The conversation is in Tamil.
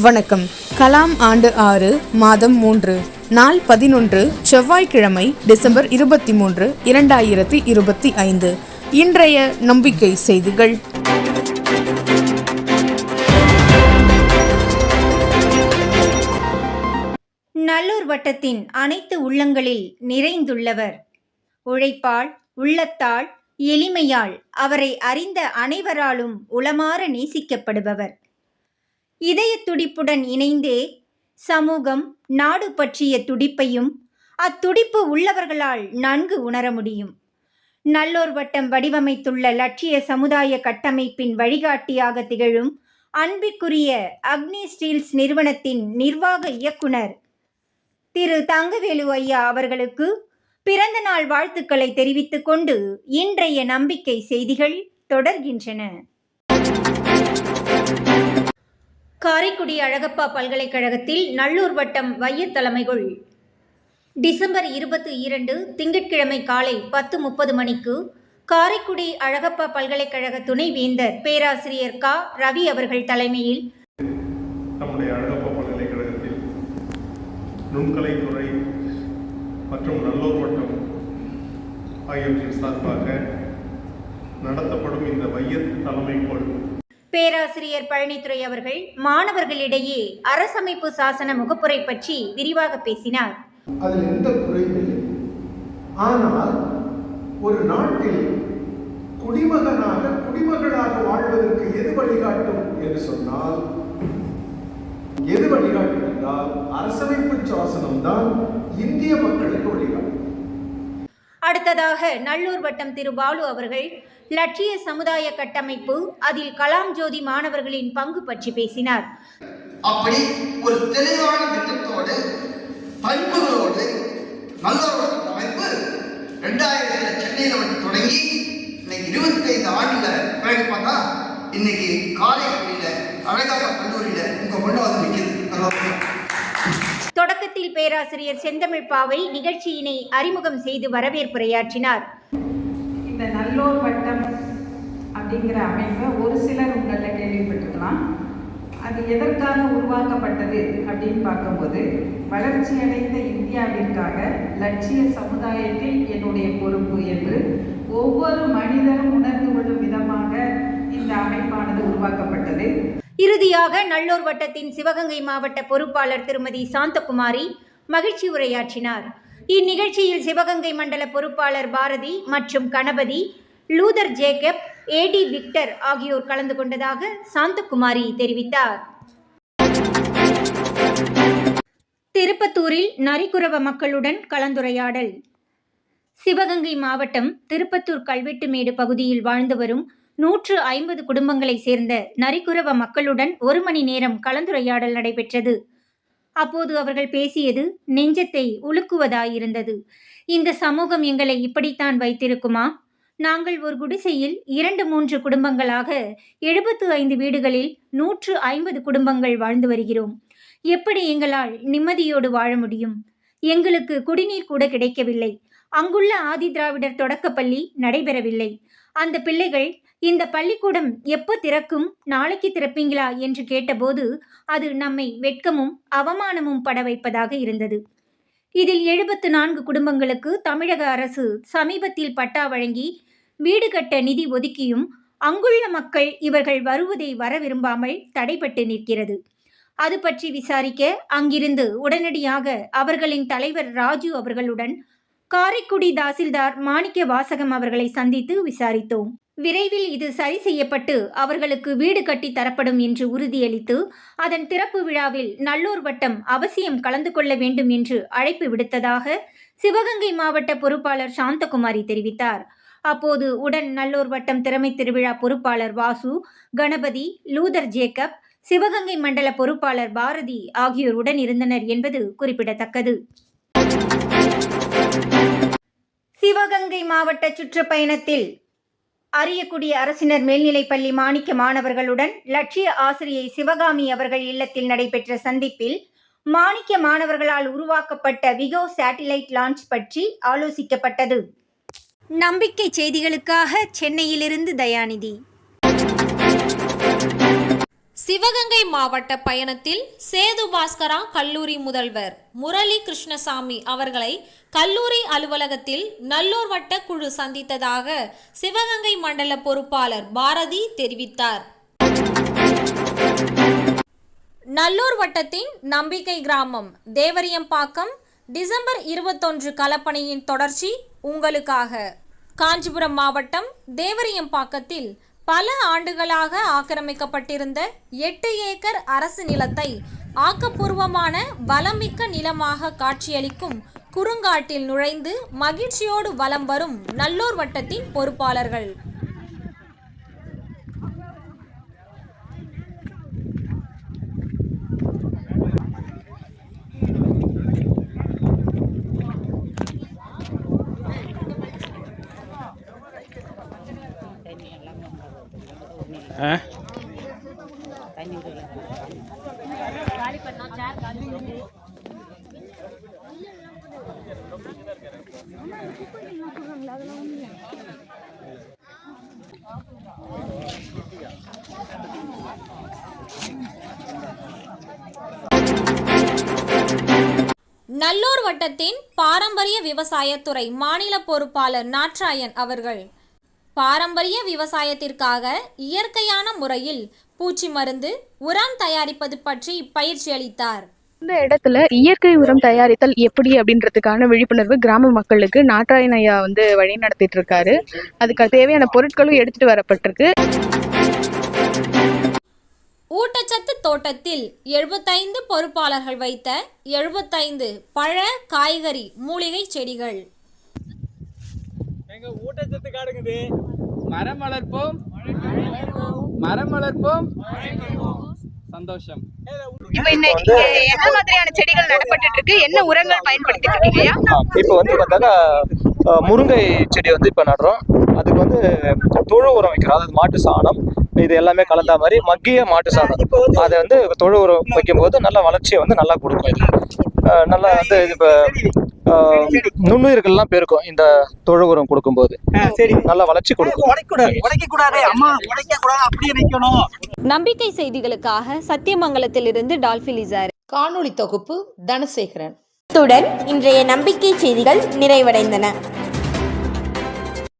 வணக்கம். கலாம் ஆண்டு ஆறு மாதம் மூன்று. நாள் பதினொன்று செவ்வாய்க்கிழமை டிசம்பர் இருபத்தி மூன்று இரண்டாயிரத்தி இருபத்தி ஐந்து. இன்றைய நம்பிக்கை செய்திகள். நல்லூர் வட்டத்தின் அனைத்து உள்ளங்களில் நிறைந்துள்ளவர். உழைப்பால் உள்ளத்தால் எளிமையால் அவரை அறிந்த அனைவராலும் உளமாற நேசிக்கப்படுபவர். இதய துடிப்புடன் இணைந்தே சமூகம் நாடு பற்றிய துடிப்பையும் அத்துடிப்பு உள்ளவர்களால் நன்கு உணர முடியும். நல்லோர் வட்டம் வடிவமைத்துள்ள லட்சிய சமுதாய கட்டமைப்பின் வழிகாட்டியாக திகழும் அன்பிற்குரிய அக்னி ஸ்டீல்ஸ் நிறுவனத்தின் நிர்வாக இயக்குனர் திரு தங்கவேலு ஐயா அவர்களுக்கு பிறந்த நாள் வாழ்த்துக்களை தெரிவித்துக் கொண்டு இன்றைய நம்பிக்கை செய்திகள் தொடர்கின்றன. காரைக்குடி அழகப்பா பல்கலைக்கழகத்தில் நல்லூர் வட்டம் வைய தலைமைகள். டிசம்பர் இருபத்தி இரண்டு திங்கட்கிழமை காலை பத்து முப்பது மணிக்கு காரைக்குடி அழகப்பா பல்கலைக்கழக துணைவேந்தர் பேராசிரியர் கா. ரவி அவர்கள் தலைமையில் நம்முடைய அழகப்பா பல்கலைக்கழகத்தில் நுண்கலைத்துறை மற்றும் நல்லூர் வட்டம் ஆகியவற்றின் சார்பாக நடத்தப்படும் இந்த வைய தலைமைக்கோள் பேராசிரியர் பழனித்துறை அவர்கள் மாணவர்களிடையே அரசமைப்பு சாசன முகப்புரை பற்றி விரிவாக பேசினார். அதில் எந்த குறையும் இல்லை. ஆனால் ஒரு நாட்டில் குடிமகனாக குடிமகளாக வாழ்வதற்கு எது வழிகாட்டும் என்று சொன்னால் எது வழிகாட்டும் என்றால் அரசமைப்பு சாசனம் தான் இந்திய மக்களுக்கு வழிகாட்டும். அடுத்ததாக நல்லூர் வட்டம் திரு பாலு அவர்கள் லட்சிய சமுதாய கட்டமைப்பு அதில் கலாம் ஜோதி மாணவர்களின் பங்கு பற்றி பேசினார். அப்படி ஒரு தெளிவான திட்டத்தோடு பண்புகளோடு நல்ல ஒரு அமைப்பு ரெண்டாயிரத்துல சென்னையில் வந்து தொடங்கி இன்னைக்கு இருபத்தைந்து ஆண்டுல பிறகு பார்த்தா இன்னைக்கு காரைக்குடியில அழகாபா கல்லூரியில உங்க கொண்டு வந்து நல்ல தொடக்கத்தில் பேராசிரியர் செந்தமிழ் பாவை நிகழ்ச்சியினை அறிமுகம் செய்து வரவேற்புரையாற்றினார் இந்த நல்லோர் வட்டம் அப்படிங்கிற அமைப்பை ஒரு சிலர் உங்களில் கேள்விப்பட்டிருக்கலாம். அது எதற்காக உருவாக்கப்பட்டது அப்படின்னு பார்க்கும்போது வளர்ச்சியடைந்த இந்தியாவிற்காக லட்சிய சமுதாயத்தில் என்னுடைய பொறுப்பு என்று ஒவ்வொரு மனிதரும் உணர்ந்து கொள்ளும் விதமாக இந்த அமைப்பானது உருவாக்கப்பட்டது. இறுதியாக நல்லூர் வட்டத்தின் சிவகங்கை மாவட்ட பொறுப்பாளர் திருமதி சாந்தகுமாரி மகிழ்ச்சி உரையாற்றினார். இந்நிகழ்ச்சியில் சிவகங்கை மண்டல பொறுப்பாளர் பாரதி மற்றும் Ganapathi Luther Jacob AD Victor ஆகியோர் கலந்து கொண்டதாக சாந்தகுமாரி தெரிவித்தார். திருப்பத்தூரில் நரிக்குறவ மக்களுடன் கலந்துரையாடல். சிவகங்கை மாவட்டம் திருப்பத்தூர் கல்வெட்டுமேடு பகுதியில் வாழ்ந்து வரும் நூற்று ஐம்பது குடும்பங்களைச் சேர்ந்த நரிக்குறவ மக்களுடன் ஒரு மணி நேரம் கலந்துரையாடல் நடைபெற்றது. அப்போது அவர்கள் பேசியது நெஞ்சத்தை உலுக்குவதாயிருந்தது. இந்த சமூகம் எங்களை இப்படித்தான் வைத்திருக்குமா? நாங்கள் ஒரு குடிசையில் இரண்டு மூன்று குடும்பங்களாக எழுபத்து ஐந்து வீடுகளில் நூற்று ஐம்பது குடும்பங்கள் வாழ்ந்து வருகிறோம். எப்படி எங்களால் நிம்மதியோடு வாழ முடியும்? எங்களுக்கு குடிநீர் கூட கிடைக்கவில்லை. அங்குள்ள ஆதி திராவிடர் தொடக்கப்பள்ளி நடைபெறவில்லை. அந்த பிள்ளைகள் இந்த பள்ளிக்கூடம் எப்போ திறக்கும்? நாளைக்கு திறப்பீங்களா? என்று கேட்டபோது அது நம்மை வெட்கமும் அவமானமும் பட வைப்பதாக இருந்தது. இதில் எழுபத்து நான்கு குடும்பங்களுக்கு தமிழக அரசு சமீபத்தில் பட்டா வழங்கி வீடு கட்ட நிதி ஒதுக்கியும் அங்குள்ள மக்கள் இவர்கள் வருவதை வர விரும்பாமல் தடைபட்டு நிற்கிறது. அது பற்றி விசாரிக்க அங்கிருந்து உடனடியாக அவர்களின் தலைவர் ராஜு அவர்களுடன் காரைக்குடி தாசில்தார் மாணிக்க வாசகம் அவர்களை சந்தித்து விசாரித்தோம். விரைவில் இது சரி செய்யப்பட்டு அவர்களுக்கு வீடு கட்டி தரப்படும் என்று உறுதியளித்து அதன் திறப்பு விழாவில் நல்லூர் வட்டம் அவசியம் கலந்து கொள்ள வேண்டும் என்று அழைப்பு விடுத்ததாக சிவகங்கை மாவட்ட பொறுப்பாளர் சாந்தகுமாரி தெரிவித்தார். அப்போது உடன் நல்லூர் வட்டம் திறமை திருவிழா பொறுப்பாளர் வாசு கணபதி லூதர் ஜேக்கப் சிவகங்கை மண்டல பொறுப்பாளர் பாரதி ஆகியோர் உடன் இருந்தனர் என்பது குறிப்பிடத்தக்கது. சிவகங்கை மாவட்ட சுற்றுப்பயணத்தில் அரியக்குடி அரசினர் மேல்நிலைப்பள்ளி மாணிக்க மாணவர்களுடன் லட்சிய ஆசிரியை சிவகாமி அவர்கள் இல்லத்தில் நடைபெற்ற சந்திப்பில் மாணிக்க மாணவர்களால் உருவாக்கப்பட்ட விகோ சேட்டிலைட் லான்ச் பற்றி ஆலோசிக்கப்பட்டது. நம்பிக்கை செய்திகளுக்காக சென்னையிலிருந்து தயாநிதி. சிவகங்கை மாவட்ட பயணத்தில் சேது பாஸ்கரா கல்லூரி முதல்வர் முரளி கிருஷ்ணசாமி அவர்களை கல்லூரி அலுவலகத்தில் நல்லூர் வட்ட குழு சந்தித்ததாக சிவகங்கை மண்டல பொறுப்பாளர் பாரதி தெரிவித்தார். நல்லூர் வட்டத்தின் நம்பிக்கை கிராமம் தேவரியம்பாக்கம் டிசம்பர் இருபத்தொன்று கலப்பணியின் தொடர்ச்சி உங்களுக்காக. காஞ்சிபுரம் மாவட்டம் தேவரியம்பாக்கத்தில் பல ஆண்டுகளாக ஆக்கிரமிக்கப்பட்டிருந்த எட்டு ஏக்கர் அரசு நிலத்தை ஆக்கப்பூர்வமான வளமிக்க நிலமாக காட்சியளிக்கும் குறுங்காட்டில் நுழைந்து மகிழ்ச்சியோடு வலம் வரும் நல்லூர் வட்டத்தின் பொறுப்பாளர்கள். நல்லூர் வட்டத்தின் பாரம்பரிய விவசாயத்துறை மாநில பொறுப்பாளர் நாட்ராயன் அவர்கள் பாரம்பரிய விவசாயத்திற்காக இயற்கையான முறையில் பூச்சி மருந்து உரம் தயாரிப்பது பற்றி பயிற்சி அளித்தார். இந்த இடத்துல இயற்கை உரம் தயாரித்தல் எப்படி அப்படின்றதுக்கான விழிப்புணர்வு கிராம மக்களுக்கு நாட்டாயன் ஐயா வந்து வழி நடத்திட்டு இருக்காரு அதுக்கு தேவையான பொருட்களும் எடுத்துட்டு வரப்பட்டிருக்கு. ஊட்டச்சத்து தோட்டத்தில் எழுபத்தைந்து பொறுப்பாளர்கள் வைத்த எழுபத்தைந்து பழ காய்கறி மூலிகை செடிகள். காடுங்குது மரம் வளர்ப்போம். மரம் வளர்ப்போம். சந்தோஷம். என்ன மாதிரியான செடிகள் நடப்பட்டு இருக்கு என்ன உரங்கள் பயன்படுத்திட்டு இருக்கீங்கயா இப்போ வந்து பார்த்தாக்கா முருங்கை செடி வந்து இப்போ நடுறோம். அதுக்கு வந்து தொழு உரம் வைக்கிறோம். அதாவது மாட்டு சாணம் இது எல்லாமே கலந்த மாதிரி மக்கிய மாட்டு சாணம். அதை வந்து தொழு உரம் வைக்கும்போது நல்ல வளர்ச்சியை வந்து நல்லா கொடுக்கும். இது நல்லா வந்து இப்போ நுண்ணுயிர்கள்லாம் பெருக்கும் இந்த தொழு உரம் கொடுக்கும்போது சரி. நல்ல வளர்ச்சி கொடுக்கும். உடைக்கூடாது உடைக்க கூடாது அம்மா உடைக்க கூடாது அப்படியே வைக்கணும் நம்பிக்கை செய்திகளுக்காக சத்தியமங்கலத்திலிருந்து டால்பிலிசார் காணொளி தொகுப்பு தனசேகரன். இத்துடன் இன்றைய நம்பிக்கை செய்திகள் நிறைவடைந்தன.